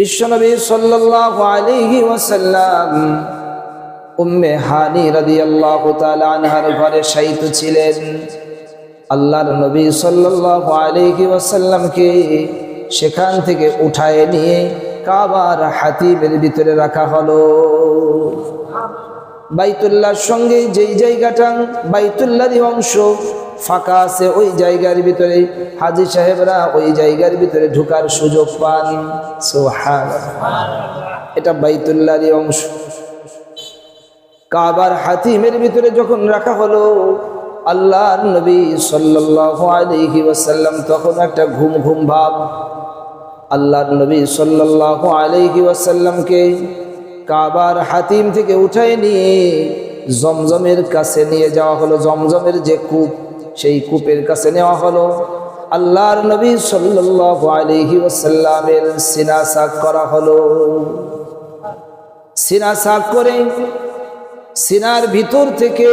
বিশ্বনবী সাল্লাল্লাহু আলাইহি ওয়াসাল্লাম উম্মে হানি রাদিয়াল্লাহু তাআলা আনহার ঘরে শায়িত ছিলেন। আল্লাহর নবী সাল্লাল্লাহু আলাইহি ওয়াসাল্লামকে সেখান থেকে উঠায় নিয়ে কাবার হাতিমের ভিতরে রাখা হলো। বাইতুল্লাহর সঙ্গে যেই জায়গাটা বাইতুল্লাহরই অংশ ফাঁকা আছে ওই জায়গার ভিতরে। হাজি সাহেবরা ওই জায়গার ভিতরে ঢুকার সুযোগ পান। এটা বাইতুল্লাহরই অংশ। কাবার হাতিমের ভিতরে যখন রাখা হলো, আল্লাহর নবী আলাইহি ওয়াসাল্লাম তখন একটা ঘুম ঘুম ভাব। আল্লাহর নবী সাল্লাল্লাহু আলাইহি ওয়াসাল্লামকে কাবার হাতিম থেকে উঠায় নিয়ে জমজমের কাছে নিয়ে যাওয়া হলো। জমজমের যে কূপ সেই কূপের কাছে নেওয়া হলো। আল্লাহর নবী সাল্লাল্লাহু আলাইহি ওয়াসাল্লামের সিনা সাক করা হলো। সিনা সাক করে সিনার ভিতর থেকে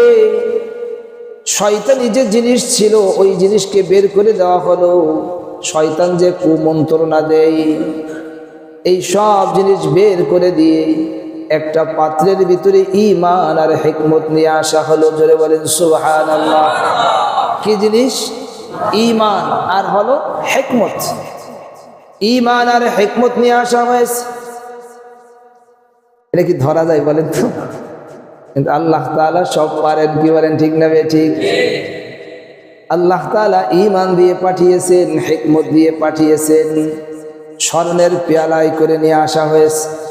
শয়তানি যে জিনিস ছিল, ওই জিনিসকে বের করে দেওয়া হলো। শয়তান যে কুমন্ত্রণা দেয়, এই সব জিনিস বের করে দিয়ে একটা পাত্রের ভিতরে ইমান আর হেকমত নিয়ে আসা হলো, জোরে বলেন সুহান আল্লাহ কি জিনিস? ইমান আর হলো হেকমত। ইমান আর হেকমত নিয়ে আসা হয়েছে। এটা কি ধরা যায় বলেন তো? কিন্তু আল্লাহ তালা সব পারেন, কি বলেন, ঠিক না ঠিক? আল্লাহ তালা ইমান দিয়ে পাঠিয়েছেন, হেকমত দিয়ে পাঠিয়েছেন। স্বর্ণের পেয়ালায় করে নিয়ে আসা হয়েছে।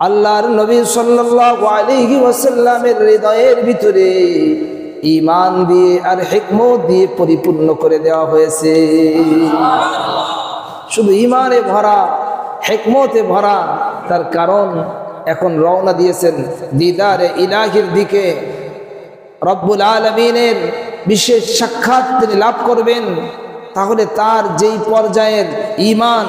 আল্লাহর নবী সাল্লাল্লাহু আলাইহি ওয়াসাল্লামের হৃদয়ের ভিতরে ইমান দিয়ে আর হেকমত দিয়ে পরিপূর্ণ করে দেওয়া হয়েছে। শুধু ইমানে ভরা, হেকমতে ভরা তার কারণ এখন রওনা দিয়েছেন দিদারে ইলাহির দিকে। রব্বুল আলমিনের বিশেষ সাক্ষাৎ তিনি লাভ করবেন। তাহলে তার যেই পর্যায়ের ইমান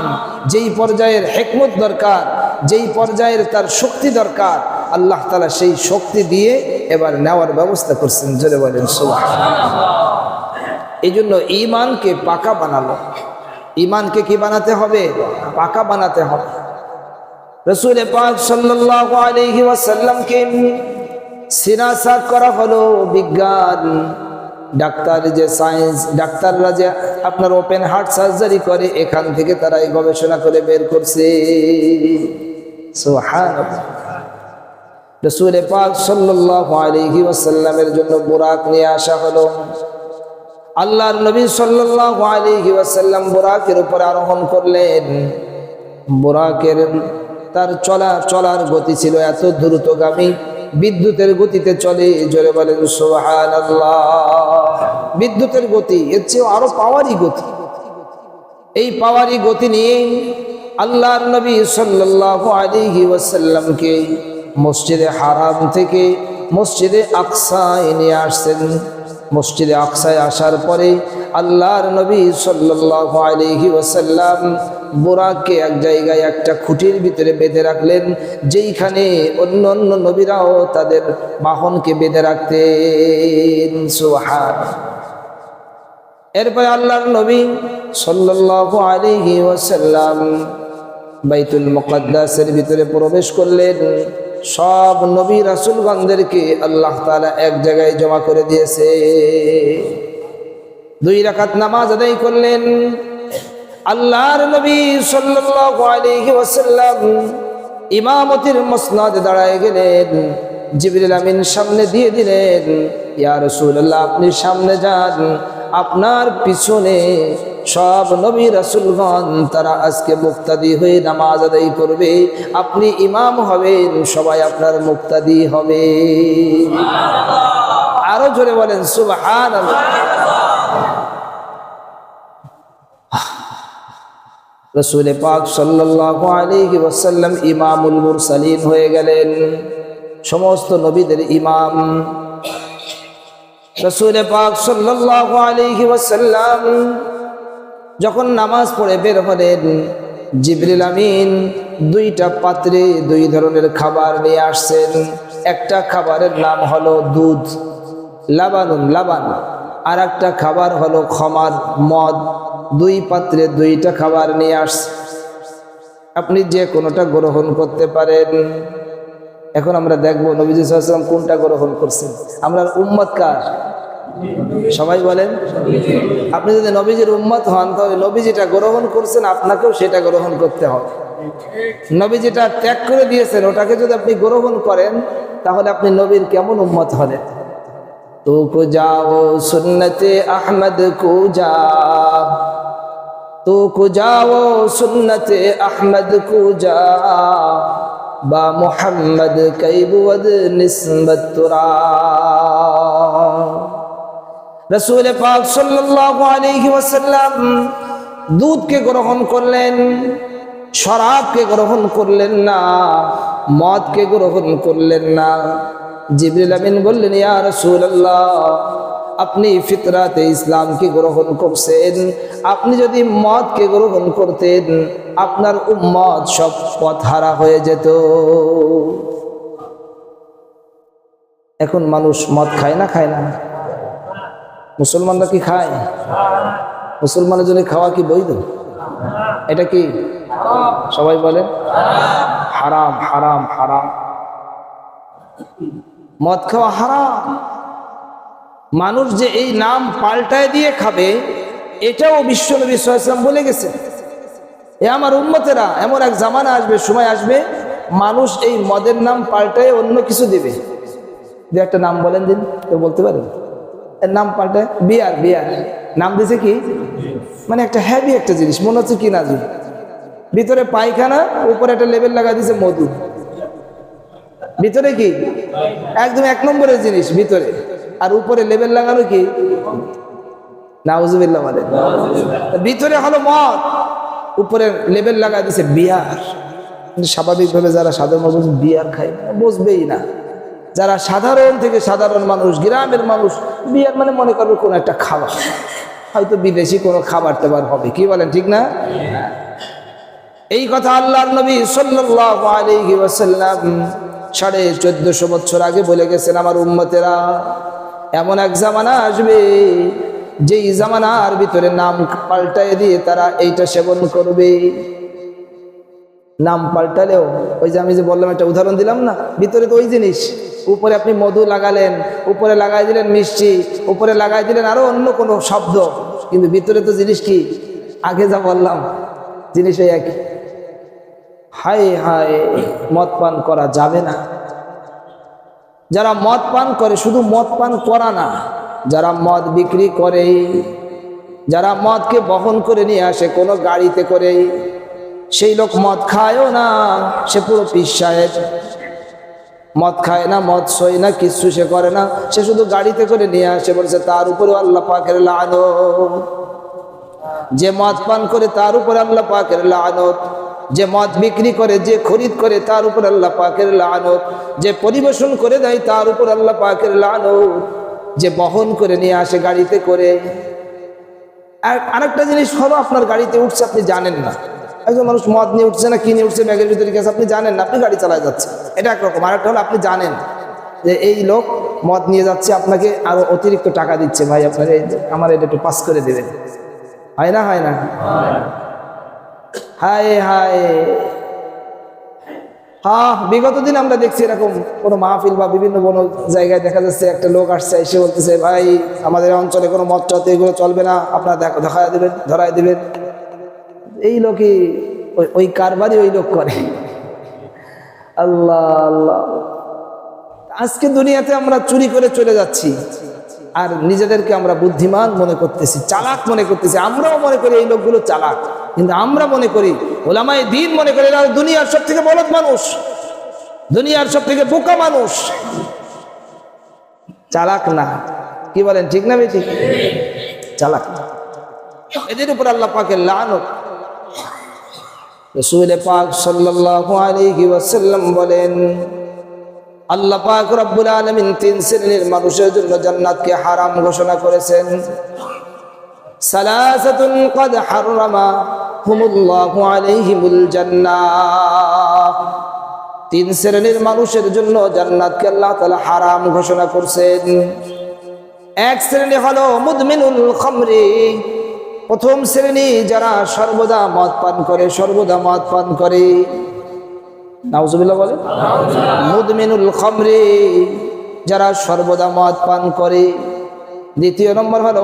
যেই পর্যায়ের হেকমত দরকার, যেই পর্যায়ের তার শক্তি দরকার, আল্লাহ তালা সেই শক্তি দিয়ে এবার নেওয়ার ব্যবস্থা করছেন। জোরে বলেন সুবাহ এই জন্য ইমানকে পাকা বানালো। ইমানকে কি বানাতে হবে? পাকা বানাতে হবে। রসুল ওয়াসাল্লামকে সিনাসাক করা হলো বিজ্ঞান। ডাক্তার যে সায়েন্স ডাক্তাররা যে আপনার ওপেন হার্ট সার্জারি করে, এখান থেকে তারা এই গবেষণা করে বের করছে। রসুল পাক সাল্লাল্লাহু আলাইহি ওয়াসাল্লামের জন্য বোরাক নিয়ে আসা হলো। আল্লাহর নবী সাল্লাল্লাহু আলাইহি ওয়াসাল্লাম বোরাকের উপর আরোহণ করলেন। বোরাকের তার চলা চলার গতি ছিল এত দ্রুতগামী। বিদ্যুতের গতিতে চলে, জোরে বলেন সোহান বিদ্যুতের গতি, এর চেয়ে আরও পাওয়ারই গতি। এই পাওয়ারই গতি নিয়ে আল্লাহর নবী সাল্লাল্লাহু আলাইহি ওয়াসাল্লামকে মসজিদে হারাম থেকে মসজিদে আকসায় নিয়ে আসছেন। মসজিদে আকসায় আসার পরে আল্লাহর নবী সাল্লাল্লাহু আলাইহি ওয়াসাল্লাম বোরাককে এক জায়গায় একটা খুঁটির ভিতরে বেঁধে রাখলেন, যেইখানে অন্য অন্য নবীরাও তাদের বাহনকে বেঁধে রাখতেন। সুহান এরপরে আল্লাহর নবী সাল্লাল্লাহু আলাইহি ওয়াসাল্লাম বাইতুল মুকাদ্দাসের ভিতরে প্রবেশ করলেন। সব নবী রাসূলগণদেরকে আল্লাহ তালা এক জায়গায় জমা করে দিয়েছে। দুই রাকাত নামাজ আদায় করলেন। আল্লাহর নবী সাল্লাল্লাহু আলাইহি ওয়াসাল্লাম ইমামতির মসনদে দাঁড়ায় গেলেন। জিবরিল আমিন সামনে দিয়ে দিলেন, ইয়া রাসূলুল্লাহ, আপনি সামনে যান। আপনার পিছনে সব নবী রাসূলগণ, তারা আজকে মুক্তাদি হয়ে নামাজ আদায় করবে। আপনি ইমাম হবেন, সবাই আপনার মুক্তাদি হবে। আরও জোরে বলেন, সুবহানাল্লাহ। রসুল পাক সাল্লাল্লাহু আলাইহি ওয়াসাল্লাম ইমামুল মুরসালিন হয়ে গেলেন। সমস্ত নবীদের ইমাম। রসুল পাক সাল্লাল্লাহু আলাইহি ওয়াসাল্লাম যখন নামাজ পড়ে বের হলেন, জিবরিল আমিন দুইটা পাত্রে দুই ধরনের খাবার নিয়ে আসছেন। একটা খাবারের নাম হলো দুধ, লাবানুন লাবান। আর একটা খাবার হলো ক্ষমার মদ। দুই পাত্রে দুইটা খাবার নিয়ে আসছে আপনি যে কোনোটা গ্রহণ করতে পারেন। এখন আমরা দেখব নবীজি সাল্লাম কোনটা গ্রহণ করছেন। আমরা উম্মত কার? সবাই বলেন। আপনি যদি নবীজির উম্মত হন তবে নবী যেটা গ্রহণ করছেন, আপনাকেও সেটা গ্রহণ করতে হবে। নবী যেটা ত্যাগ করে দিয়েছেন, ওটাকে যদি আপনি গ্রহণ করেন, তাহলে আপনি নবীর কেমন উম্মত হলেন তো কো যাও সুন্নতে আহমদ কো তো কো যাও, সুন্নতে আহমদ কো যা। বা মোহাম্মদ কৈবুদ নিসবত তুরা। রসুল পাক সাল্লাল্লাহু আলাইহি ওয়াসাল্লাম দুধকে গ্রহণ করলেন, শরাবকে গ্রহণ করলেন না, মদকে গ্রহণ করলেন না। জিবরিল আমিন বললেন, ইয়া রাসূলুল্লাহ আপনি ফিতরাতে ইসলামকে গ্রহণ করছেন, আপনি যদি মদকে গ্রহণ করতেন, আপনার উম্মত সব পথ হারা হয়ে যেত। এখন মানুষ মদ খায় না খায় না? মুসলমানরা কি খায়? মুসলমানের জন্য খাওয়া কি বৈধ? এটা কি? সবাই বলে হারাম হারাম হারাম। মদ খাওয়া হারাম। মানুষ যে এই নাম পাল্টায় দিয়ে খাবে, এটাও বিশ্বনবী সাল্লাম বলে গেছে এ আমার উন্মতেরা এমন এক জামানা আসবে, সময় আসবে, মানুষ এই মদের নাম পাল্টায় অন্য কিছু দেবে। যে একটা নাম বলেন দিন, কেউ বলতে পারেন এর নাম পাল্টায়, বিয়ার বিয়ার। নাম দিছে কি? মানে একটা হ্যাভি একটা জিনিস, মনে হচ্ছে কি না জি? ভিতরে পায়খানা, উপরে একটা লেবেল লাগা দিছে মধু। ভিতরে কি? একদম এক নম্বরের জিনিস, ভিতরে। আর উপরে লেবেল লাগানো কি? নাউজুবিল্লাহ মানে ভিতরে হলো মদ, উপরে লেবেল লাগা দিছে বিয়ার। স্বাভাবিকভাবে যারা সাধারণ মানুষ বিয়ার খায় বুঝবেই না। যারা সাধারণ থেকে সাধারণ মানুষ, গ্রামের মানুষ, বিয়ার মানে মনে করবে কোনো একটা খাবার। হয়তো বিদেশি কোনো খাবার টাবার হবে। কি বলেন, ঠিক না? এই কথা আল্লাহ নবী আলাইহি সাড়ে চোদ্দশো বছর আগে বলে গেছেন আমার উম্মতেরা। এমন এক জামানা আসবে, যেই জামানার ভিতরে নাম পাল্টায় দিয়ে তারা এইটা সেবন করবে। নাম পাল্টালেও, ওই যে আমি যে বললাম, একটা উদাহরণ দিলাম না? ভিতরে তো ওই জিনিস। উপরে আপনি মধু লাগালেন, উপরে লাগাই দিলেন মিষ্টি, উপরে লাগাই দিলেন আরও অন্য কোনো শব্দ। কিন্তু ভিতরে তো জিনিস কি? আগে যা বললাম, জিনিস ওই একই হায় হায়, মদ পান করা যাবে না। যারা মদ পান করে, শুধু মদ পান করা না, যারা মদ বিক্রি করে যারা মদকে বহন করে নিয়ে আসে কোনো গাড়িতে করে সেই লোক মদ খায়ও না, সে পুরো পিস সাহেব। মদ খায় না, মদ সই না, কিচ্ছু সে করে না, সে শুধু গাড়িতে করে নিয়ে আসে, বলছে তার উপরে আল্লাহ পাকের লানত। যে মদ পান করে তার উপরে আল্লাহ পাকের লানত। যে মদ বিক্রি করে, যে খরিদ করে, তার উপর আল্লাহ পাকের লানত। যে পরিবেশন করে দেয়, তার উপর আল্লাহ পাকের লানত। যে বহন করে নিয়ে আসে গাড়িতে করে। আর আরেকটা জিনিস হলো, আপনার গাড়িতে উঠছে, আপনি জানেন না। একজন মানুষ মদ নিয়ে উঠছে না, কি নিয়ে উঠছে, ব্যাগের ভিতরে গেছে, আপনি জানেন না, আপনি গাড়ি চালায় যাচ্ছে এটা একরকম। আরেকটা হলো, আপনি জানেন যে এই লোক মদ নিয়ে যাচ্ছে, আপনাকে আরও অতিরিক্ত টাকা দিচ্ছে। ভাই, আপনার আমার এটা একটু পাস করে দেবেন। হয় না হয় না? হায় হায়। হ্যাঁ বিগত দিন আমরা দেখছি এরকম কোনো মাহফিল বা বিভিন্ন কোনো জায়গায় দেখা যাচ্ছে, একটা লোক আসছে, এসে বলতেছে, ভাই, আমাদের অঞ্চলে কোনো মদ চতে এগুলো চলবে না, আপনারা দেখা দেখায় দেবেন, ধরায় দেবেন। এই লোকই ওই কারবারই ওই লোক করে। আল্লাহ আল্লাহ। আজকে দুনিয়াতে আমরা চুরি করে চলে যাচ্ছি, আর নিজেদেরকে আমরা বুদ্ধিমান মনে করতেছি, চালাক মনে করতেছি, আমরাও মনে করি এই লোকগুলো চালাক। কিন্তু আমরা মনে করি ওলামাই দিন মনে করি, এরা দুনিয়ার সব থেকে বলদ মানুষ, দুনিয়ার সব থেকে বোকা মানুষ। চালাক না। কি বলেন, ঠিক না বেঠিক চালাক না। এদের উপর আল্লাহ পাকে লানত। রসুল পাক বলেন তিন শ্রেণির মানুষের জান্নাতকে হারাম ঘোষণা করেছেন। তিন শ্রেণির মানুষের জন্য জান্নাতকে আল্লাহ তাআলা হারাম ঘোষণা করছেন। এক শ্রেণি হলো মুদমিনুল খামরি। প্রথম শ্রেণি যারা সর্বদা মদ পান করে সর্বদা মদ পান করে। বলে যারা সর্বদা মদ পান করে। দ্বিতীয় নম্বর হলো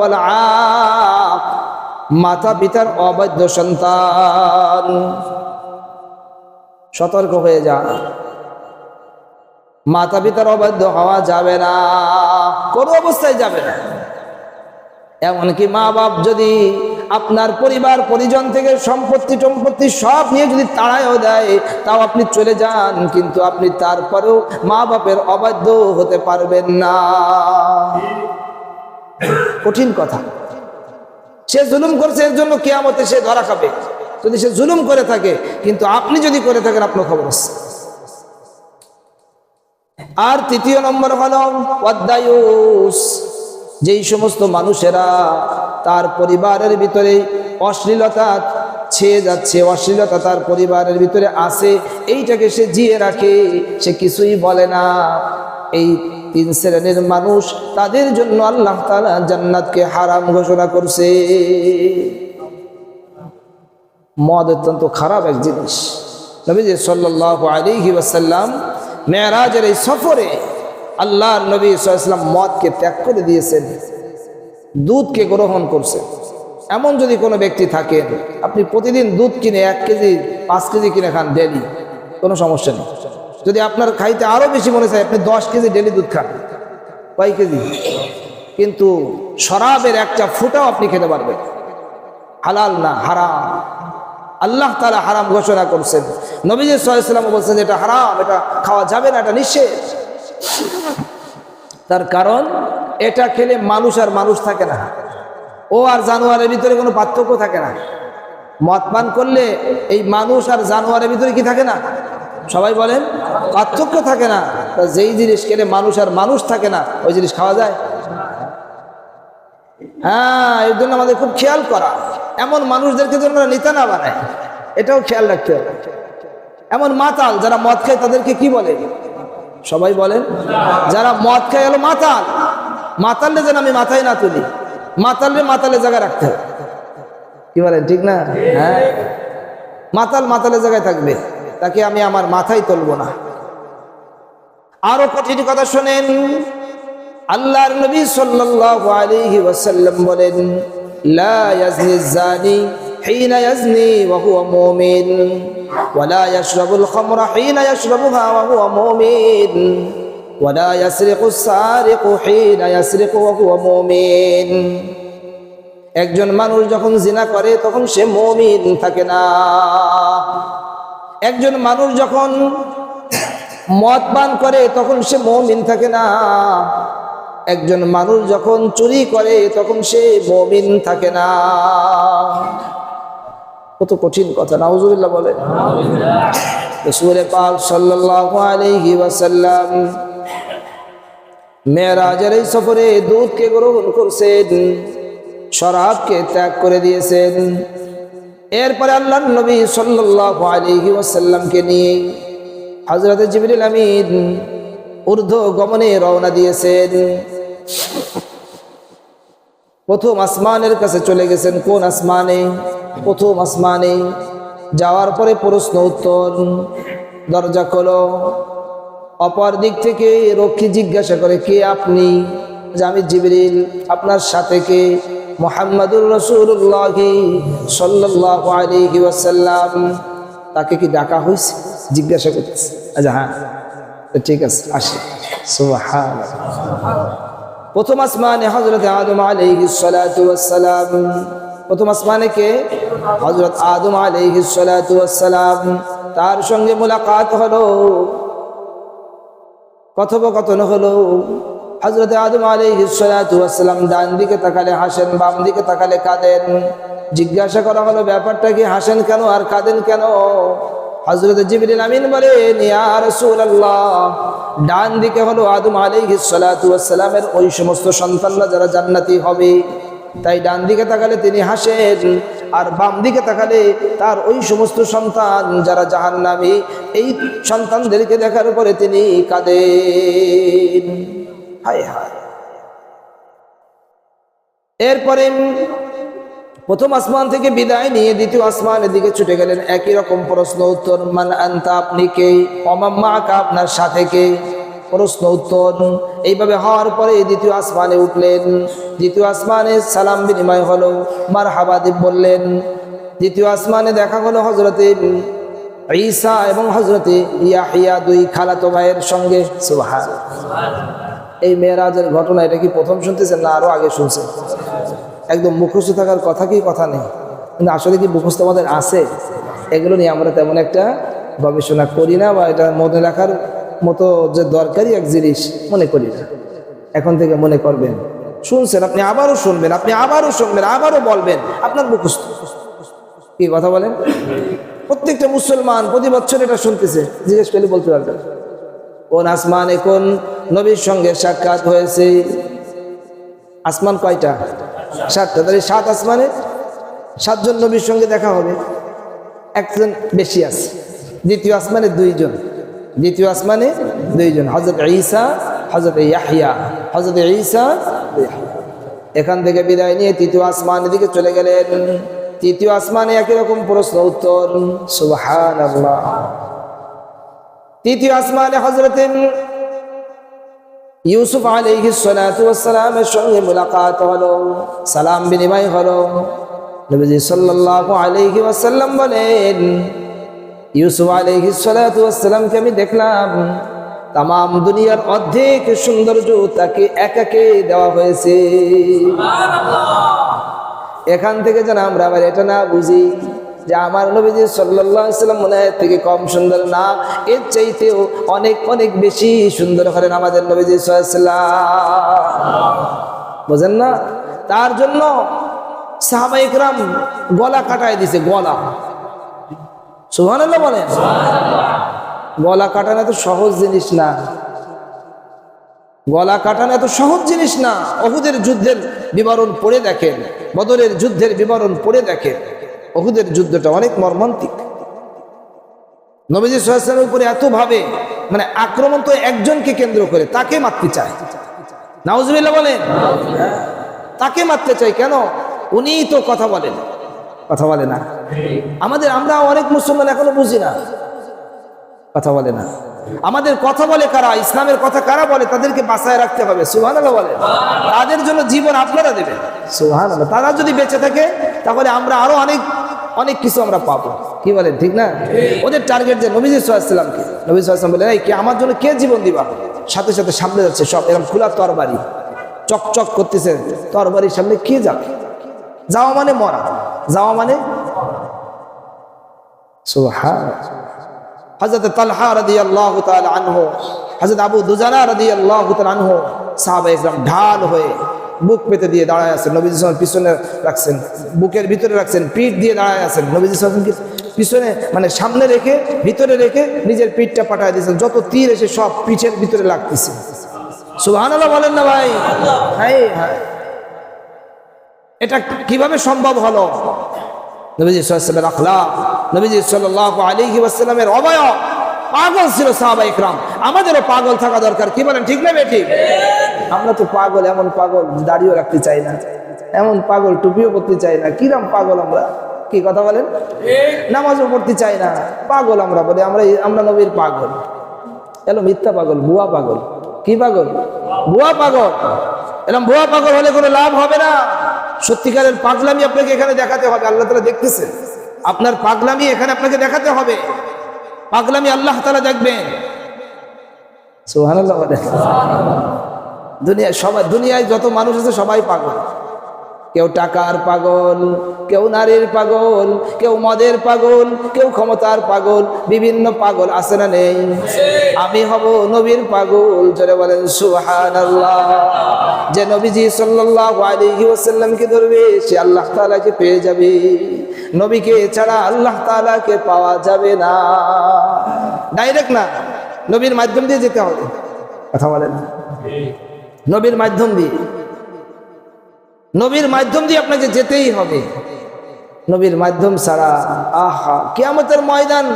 মাতা পিতার অবৈধ সন্তান। সতর্ক হয়ে যা। মাতা পিতার অবৈধ হওয়া যাবে না। কোনো অবস্থায় যাবে না। এমনকি মা বাপ যদি আপনার পরিবার, পরিজন থেকে সম্পত্তি, টম্পত্তি সব নিয়ে যদি তাড়ায়ও দেয়, তাও আপনি চলে যান, কিন্তু আপনি তারপরেও মা বাপের অবাধ্য হতে পারবেন না। কঠিন কথা। সে জুলুম করছে, এর জন্য কেয়ামতে সে ধরা খাবে। যদি সে জুলুম করে থাকে, কিন্তু আপনি যদি করে থাকেন, আপনার খবর আছে। আর তৃতীয় নম্বর হল অধ্যায়ুষ যেই সমস্ত মানুষেরা তার পরিবারের ভিতরে অশ্লীলতা ছেয়ে যাচ্ছে, অশ্লীলতা তার পরিবারের ভিতরে আসে, এইটাকে সে জিয়ে রাখে, সে কিছুই বলে না। এই তিন শ্রেণির মানুষ তাদের জন্য আল্লাহ তালা জান্নাতকে হারাম ঘোষণা করছে। মদ অত্যন্ত খারাপ এক জিনিস। নবীজি সাল্লাহ আলিহি মেয়েরাজের এই সফরে আল্লাহ নবী সাল্লাম মদকে ত্যাগ করে দিয়েছেন, দুধকে গ্রহণ করছেন। এমন যদি কোনো ব্যক্তি থাকেন, আপনি প্রতিদিন দুধ কিনে এক কেজি, পাঁচ কেজি কিনে খান ডেলি কোনো সমস্যা নেই। যদি আপনার খাইতে আরও বেশি মনে চায়, আপনি দশ কেজি ডেলি দুধ খান। কয় কেজি? কিন্তু শরাবের একটা ফুটাও আপনি খেতে পারবেন। হালাল না, হারাম। আল্লাহ তালা হারাম ঘোষণা করছেন। নবীজ সাল্লাম বলছেন, এটা হারাম, এটা খাওয়া যাবে না, এটা নিষেধ। তার কারণ, এটা খেলে মানুষ আর মানুষ থাকে না। ও আর জানোয়ারের ভিতরে কোনো পার্থক্য থাকে না। মদ পান করলে এই মানুষ আর জানোয়ারের ভিতরে কি থাকে না? সবাই বলেন, পার্থক্য থাকে না। তা যেই জিনিস খেলে মানুষ আর মানুষ থাকে না, ওই জিনিস খাওয়া যায়? হ্যাঁ এর জন্য আমাদের খুব খেয়াল করা। এমন মানুষদেরকে যেন আমরা নিতে না বানায়, এটাও খেয়াল রাখতে হবে। এমন মাতাল, যারা মদ খায় তাদেরকে কি বলে? সবাই বলেন, যারা মদ খায় হলো মাতাল। মাতাললে যেন আমি মাথায় না তুলি মাতাললে মাতালে জায়গায় রাখতে হবে। কি বলেন, ঠিক না? হ্যাঁ। মাতাল মাতালে জায়গায় থাকবে। তাকে আমি আমার মাথায় তুলব না। আরও কঠিন কথা শোনেন। আল্লাহর নবী সাল্লাল্লাহু আলাইহি ওয়াসাল্লাম বলেন, লা ইয়াজনি যানি হিন ইয়াজনি ওয়া হুয়া মুমিন, ওয়া লা ইয়াশরাবুল খামরা হিনা ইয়াশরাবুহা ওয়া হুয়া মুমিন, ওয়া লা ইয়াসরিকু সারিকু হিনা ইয়াসরিকু ওয়া হুয়া মুমিন। একজন মানুষ যখন জিনা করে, তখন সে মুমিন থাকে না। একজন মানুষ যখন মদ পান করে, তখন সে মমিন থাকে না। একজন মানুষ যখন চুরি করে, তখন সে মমিন থাকে না। কত কঠিন কথা, নাউজুবিল্লাহ বলে সাল্লাল্লাহু আলাইহি ওয়াসাল্লাম মেয়েরাজের এই সফরে দুধকে গ্রহণ করছেন, শরাবকে ত্যাগ করে দিয়েছেন। এরপরে আল্লাহ নবী সাল্লাল্লাহু আলাইহি ওয়াসাল্লামকে নিয়ে হযরত জিবরিল আমিন ঊর্ধ্ব গমনে রওনা দিয়েছেন। প্রথম আসমানের কাছে চলে গেছেন। কোন আসমানে? প্রথম আসমানে। যাওয়ার পরে প্রশ্ন উত্তর, দরজা খোলো। অপর দিক থেকে রক্ষী জিজ্ঞাসা করে, কে আপনি? যে আমি জিবরিল, আপনার সাথে কে? মোহাম্মদুর রসুল্লাহ সাল্লাহ আলিহি ওয়াসাল্লাম। তাকে কি ডাকা হয়েছে? জিজ্ঞাসা করতেছে। আচ্ছা হ্যাঁ। ঠিক আছে, আসি। প্রথম আসমানে হজরত আদম সালাতু ওয়াসসালাম। প্রথম আসমানে কে? হজরত আদম সালাতু ওয়াসসালাম। তার সঙ্গে মোলাকাত হলো। কথোপকথন হলো। হজরত আদম ওয়াসসালাম ডান দিকে তাকালে হাসেন, বাম দিকে তাকালে কাঁদেন। জিজ্ঞাসা করা হলো, ব্যাপারটা কি হাসেন কেন আর কাঁদেন কেন? হজরত জিবরিল আমিন বলেন ডান দিকে হলো আদম ওয়াসসালামের ওই সমস্ত সন্তানরা যারা জান্নাতি হবে। তাই ডান দিকে তাকালে তিনি হাসেন, আর বাম দিকে তাকালে তার ওই সমস্ত সন্তান যারা জাহান্নামী, এই সন্তানদেরকে দেখার পরে তিনি কাঁদেন। হায় হায়। এরপরে প্রথম আসমান থেকে বিদায় নিয়ে দ্বিতীয় আসমানের দিকে ছুটে গেলেন। একই রকম প্রশ্ন উত্তর, মান আনতা আপনি কে? অমাম্মা কা আপনার সাথে কে? প্রশ্ন উত্তর, এইভাবে হওয়ার পরে দ্বিতীয় আসমানে উঠলেন। দ্বিতীয় আসমানে সালাম বিনিময় হলো মার হাবাদিব বললেন। দ্বিতীয় আসমানে দেখা হলো হজরতে ঈসা এবং হজরতে ইয়াহিয়া দুই খালাতো ভাইয়ের সঙ্গে। সুবহান। এই মেয়েরাজের ঘটনা, এটা কি প্রথম শুনতেছেন না আরও আগে শুনছেন? একদম মুখস্থ থাকার কথা কি কথা নেই? কিন্তু আসলে কি মুখস্থ আমাদের আছে? এগুলো নিয়ে আমরা তেমন একটা গবেষণা করি না বা এটা মনে রাখার মতো যে দরকারি এক জিনিস মনে করি না। এখন থেকে মনে করবেন। শুনছেন, আপনি আবারও শুনবেন, আপনি আবারও শুনবেন, আবারও বলবেন, আপনার মুখস্থ। কি কথা বলেন? প্রত্যেকটা মুসলমান প্রতি বছর এটা শুনতেছে, জিজ্ঞেস করলে বলতে পারবেন। কোন আসমানে কোন নবীর সঙ্গে সাক্ষাৎ হয়েছে? আসমান কয়টা? সাতটা তাহলে সাত আসমানে সাতজন নবীর সঙ্গে দেখা হবে। একজন বেশি আছে। দ্বিতীয় আসমানে দুইজন। দ্বিতীয় আসমানে দুইজন। হজরত ঈসা হজরত ইয়াহিয়া হজরত ঈসা এখান থেকে বিদায় নিয়ে তৃতীয় আসমানের দিকে চলে গেলেন। তৃতীয় আসমানে একই রকম প্রশ্ন, উত্তর সুবহান তৃতীয় আসমানে হজরত ইউসুফ আলাইহি সালামের সঙ্গে মুলাকাত হলো সালাম বিনিময় হলো। নবীজি সাল্লাল্লাহু আলাইহি ওয়াসাল্লাম বলেন ইউসুফ আলাইহি সালামকে আমি দেখলাম তাম দুনিয়ার অর্ধেক সৌন্দর্য তাকে একাকে দেওয়া হয়েছে। এখান থেকে যেন আমরা আবার এটা না বুঝি যে আমার নবীজি সাল্লাহ সাল্লাম মনে হয় থেকে কম সুন্দর না, এর চাইতেও অনেক অনেক বেশি সুন্দর হলেন আমাদের নবীজি সাল্লাম। বোঝেন না? তার জন্য সাহাবাইকরাম গলা কাটায় দিছে, গলা। সুহান বলেন। গলা কাটানো এত সহজ জিনিস না। গলা কাটানো এত সহজ জিনিস না। অহুদের যুদ্ধের বিবরণ পড়ে দেখেন বদলের যুদ্ধের বিবরণ পড়ে দেখেন। অহুদের যুদ্ধটা অনেক মর্মান্তিক। নবীজি সোহাসের উপরে এত ভাবে মানে আক্রমণ তো একজনকে কেন্দ্র করে, তাকে মারতে চায়। নাউজবিল্লা বলেন, তাকে মারতে চাই কেন? উনি তো কথা বলেন, কথা বলে না। আমাদের আমরা অনেক মুসলমান এখনও বুঝি না, কথা বলে না। আমাদের কথা বলে কারা? ইসলামের কথা কারা বলে? তাদেরকে বাঁচায় রাখতে হবে সুহান আল্লাহ বলে তাদের জন্য জীবন আপনারা দেবেন সুহান আল্লাহ তারা যদি বেঁচে থাকে, তাহলে আমরা আরও অনেক অনেক কিছু আমরা পাবো। কি বলেন ঠিক না? ওদের টার্গেট যে নবীজ সাল্লামকে। নবীজ সাল্লাম বলে এই কে আমার জন্য কে জীবন দিবা? সাথে সাথে সামনে যাচ্ছে সব এরকম খোলা তরবারি। চকচক করতেছে তরবারির সামনে কে যাবে যাওয়া মানে মরা যাওয়া মানে সুহান হজরত তালহা রদি আল্লাহ আনহু হজরত আবু দুজানা রদি আল্লাহ আনহু সাহাবা ইসলাম ঢাল হয়ে বুক পেতে দিয়ে দাঁড়ায় আছেন। নবীজ পিছনে রাখছেন। বুকের ভিতরে রাখছেন, পিঠ দিয়ে দাঁড়ায় আছেন। নবীজ পিছনে মানে সামনে রেখে, ভিতরে রেখে নিজের পিঠটা পাঠায় দিয়েছেন। যত তীর এসে সব পিঠের ভিতরে লাগতেছে। সুহান বলেন না ভাই। হ্যাঁ হ্যাঁ। এটা কীভাবে সম্ভব হলো? নবীজি সাল্লামের আখলা নবীজি সাল্লাহ আলিহি ওয়াসাল্লামের অবয়ব। পাগল ছিল সাহাবা ইকরাম। আমাদেরও পাগল থাকা দরকার। কি বলেন, ঠিক না ঠিক? আমরা তো পাগল, এমন পাগল দাড়িও রাখতে চাই না। এমন পাগল টুপিও পরতে চাই না। কিরম পাগল আমরা? কি কথা বলেন? নামাজও পড়তে চাই না। পাগল আমরা বলে, আমরা আমরা নবীর পাগল। এলো মিথ্যা পাগল, বুয়া পাগল। কি পাগল? বুয়া পাগল। এরকম ভুয়া পাগল হলে কোনো লাভ হবে না। সত্যিকারের পাগলামি আপনাকে এখানে দেখাতে হবে। আল্লাহ তালা দেখতেছেন আপনার পাগলামি এখানে আপনাকে দেখাতে হবে। পাগলামি আল্লাহ তালা দেখবেন। বলে। দুনিয়া, সবাই, দুনিয়ায় যত মানুষ আছে সবাই পাগল। কেউ টাকার পাগল, কেউ নারীর পাগল, কেউ মদের পাগল, কেউ ক্ষমতার পাগল, বিভিন্ন পাগল আছে না নেই? আমি হব নবীর পাগল, জোরে বলেন সুহান যে নবীজি সাল্লাল্লাহু আলাইহি ওয়াসাল্লামকে ধরবে, সে আল্লাহ তাআলাকে পেয়ে যাবে। নবীকে ছাড়া আল্লাহ তাআলাকে পাওয়া যাবে না। ডাইরেক্ট না। নবীর মাধ্যম দিয়ে যেতে হবে। কথা বলেন। নবীর মাধ্যম দিয়ে। নবীর মাধ্যম দিয়ে আপনাকে যেতেই হবে। নবীর মাধ্যম ছাড়া আহা কেয়ামতের ময়দান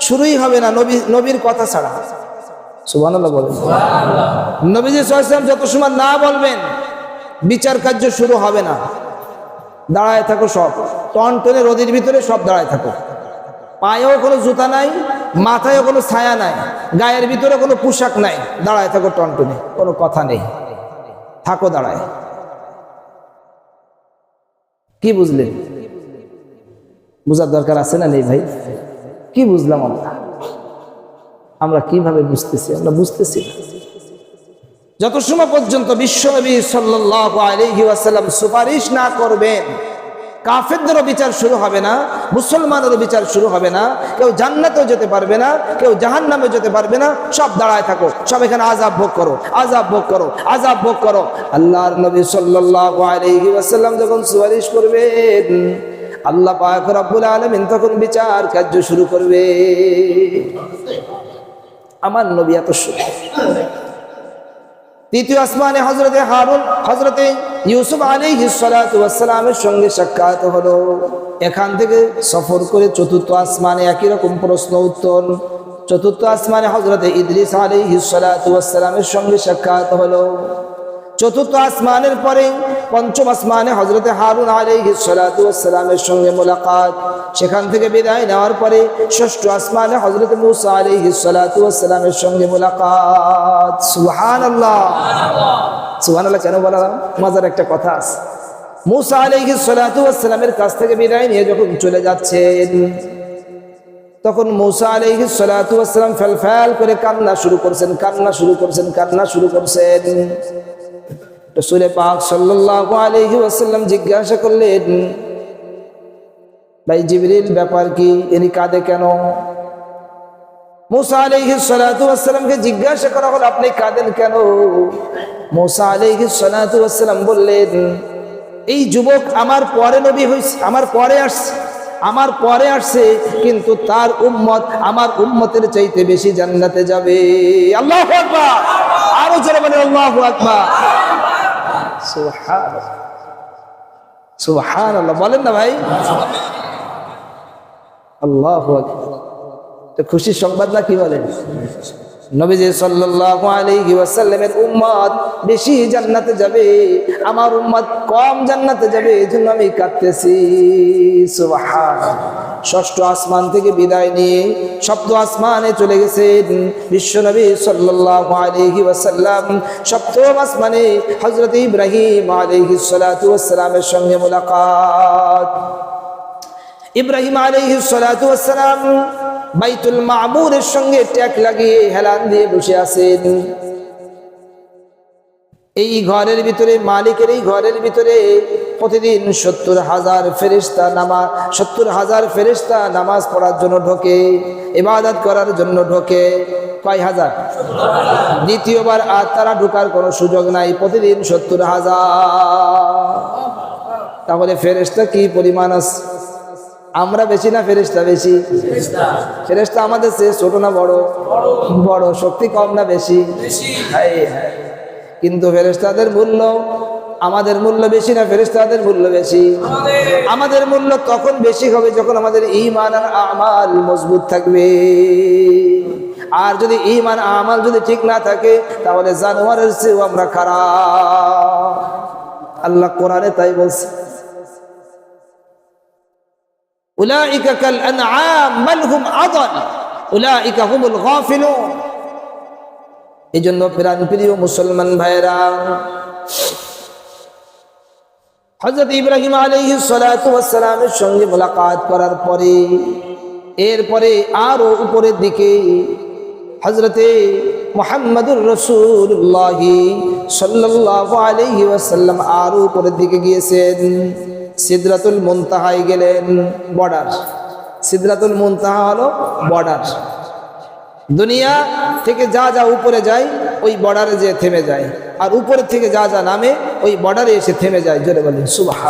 শুরুই হবে না নবী নবীর কথা ছাড়া। সুবহানাল্লাহ বলেন। নবীজি সাল্লাল্লাহু যত সময় না বলবেন বিচার কার্য শুরু হবে না। দাঁড়ায় থাকো সব। টন টনটনে রোদের ভিতরে সব দাঁড়ায় থাকো। পায়েও কোনো জুতা নাই, মাথায়ও কোনো ছায়া নাই, গায়ের ভিতরে কোনো পোশাক নাই। দাঁড়ায় থাকো টনটনে কোনো কথা নেই। থাকো দাঁড়ায়। কি বুঝলেন বুঝার দরকার আছে না নেই ভাই? কি বুঝলাম আমরা? আমরা কীভাবে বুঝতেছি? আমরা বুঝতেছি না। যত সময় পর্যন্ত বিশ্বনবী সাল্লাল্লাহু আলাইহি ওয়াসাল্লাম সুপারিশ না করবেন, কাফেরদেরও বিচার শুরু হবে না, মুসলমানেরও বিচার শুরু হবে না, কেউ জান্নাতেও যেতে পারবে না, কেউ জাহান্নামে যেতে পারবে না, সব দাঁড়ায় থাকো, সব এখানে আজাব ভোগ করো আজাব ভোগ করো আজাব ভোগ করো। আল্লাহর নবী সাল্লাল্লাহু আলাইহি ওয়াসাল্লাম যখন সুপারিশ করবেন, আল্লাহ পাক আলামিন তখন বিচার কার্য শুরু করবে। আমার নবী এত সুন্দর। তৃতীয় আসমানে হজরতে হারুন হজরতে ইউসুফ আলী হিসালামের সঙ্গে সাক্ষাৎ হলো। এখান থেকে সফর করে চতুর্থ আসমানে একই রকম প্রশ্ন উত্তর। চতুর্থ আসমানে হজরতে ইদ্রিস আলী হিসালামের সঙ্গে সাক্ষাৎ হলো। চতুর্থ আসমানের পরে পঞ্চম আসমানে হজরতে হারুন আলী সালামের সঙ্গে মোলাকাত। সেখান থেকে বিদায় নেওয়ার পরে ষষ্ঠ আসমানে হজরত মুসা আলী সালামের সঙ্গে মোলাকাত। সুহান আল্লাহ সুহান আল্লাহ কেন বলা মজার একটা কথা আছে। মুসা আলী সালামের কাছ থেকে বিদায় নিয়ে যখন চলে যাচ্ছেন, তখন মৌসা আলাইহি সালাতু ওয়াসসালাম ফেল ফেল করে কান্না শুরু করছেন, কান্না শুরু করছেন, কান্না শুরু করছেন। রসুলে পাক সাল্লাল্লাহু আলাইহি ওয়াসাল্লাম জিজ্ঞাসা করলেন, ভাই জিবরিল, ব্যাপার কি? ইনি কাঁদে কেন? মুসা আলাইহি সালাতু জিজ্ঞাসা করা হলো, আপনি কাঁদেন কেন? মুসা আলাইহি সালাতু ওয়াসসালাম বললেন, এই যুবক আমার পরে নবী হইছে, আমার পরে আসছে, আমার পরে আসছে, কিন্তু তার উম্মত আমার উম্মতের চাইতে বেশি জান্নাতে যাবে। আল্লাহু আরও জোরে বলে আল্লাহু আকবার! বলেন না ভাই। আল্লাহ খুশির সংবাদ না কি বলেন? নবীজি সাল্লাল্লাহু আলাইহি ওয়াসাল্লামের উম্মত বেশি জান্নাতে যাবে, আমার উম্মত কম জান্নাতে যাবে, এজন্য আমি কাঁদতেছি। সুবহান ষষ্ঠ আসমান থেকে বিদায় নিয়ে সপ্ত আসমানে চলে গেছেন বিশ্বনবী সাল্লাল্লাহু আলাইহি ওয়াসাল্লাম। সপ্তম আসমানে হযরত ইব্রাহিম আলাইহিস সালাতু ওয়াসসালামের সঙ্গে মুলাকাত। ইব্রাহিম আলাইহিস সালাতু ওয়াসসালাম বাইতুল মামুরের সঙ্গে ট্যাক লাগিয়ে হেলান দিয়ে বসে আছেন। এই ঘরের ভিতরে, মালিকের এই ঘরের ভিতরে প্রতিদিন সত্তর হাজার ফেরিস্তা নামাজ সত্তর হাজার ফেরিস্তা নামাজ পড়ার জন্য ঢোকে, ইবাদত করার জন্য ঢোকে। কয় হাজার? দ্বিতীয়বার আর তারা ঢোকার কোনো সুযোগ নাই, প্রতিদিন সত্তর হাজার। তাহলে ফেরেস্তা কি পরিমাণ আছে? আমরা বেশি না ফেরেস্তা বেশি? ফেরেস্তা আমাদের চেয়ে ছোট না বড়? বড় শক্তি কম না বেশি। কিন্তু ফেরেস্তাদের মূল্য আমাদের মূল্য বেশি না ফেরেস্তাদের মূল্য বেশি? আমাদের। মূল্য তখন বেশি হবে যখন আমাদের ইমান আর আমাল মজবুত থাকবে। আর যদি ইমান আমাল যদি ঠিক না থাকে তাহলে জানোয়ারের চেয়েও আমরা খারাপ। আল্লাহ কোরআনে তাই বলছে। উলাইকা কাল আনআম বাল হুম আদাল, উলাইকা হুমুল এই জন্য প্রাণ প্রিয় মুসলমান ভাইরা হজরত ইব্রাহিম আলহি সালাতামের সঙ্গে মোলাকাত করার পরে, এরপরে আরও উপরের দিকে হজরতে মোহাম্মদুর রসুল্লাহি সাল্লাহ আলহি ওয়াসাল্লাম আরও উপরের দিকে গিয়েছেন। সিদরাতুল মন্তাহায় গেলেন বর্ডার। সিদ্ধাতুল মন্তাহা হলো বর্ডার। দুনিয়া থেকে যা যা উপরে যায়, ওই বর্ডারে যে থেমে যায়। আর উপরে থেকে যা যা নামে, ওই বর্ডারে এসে থেমে যায়, জোরে বলেন সুবাহ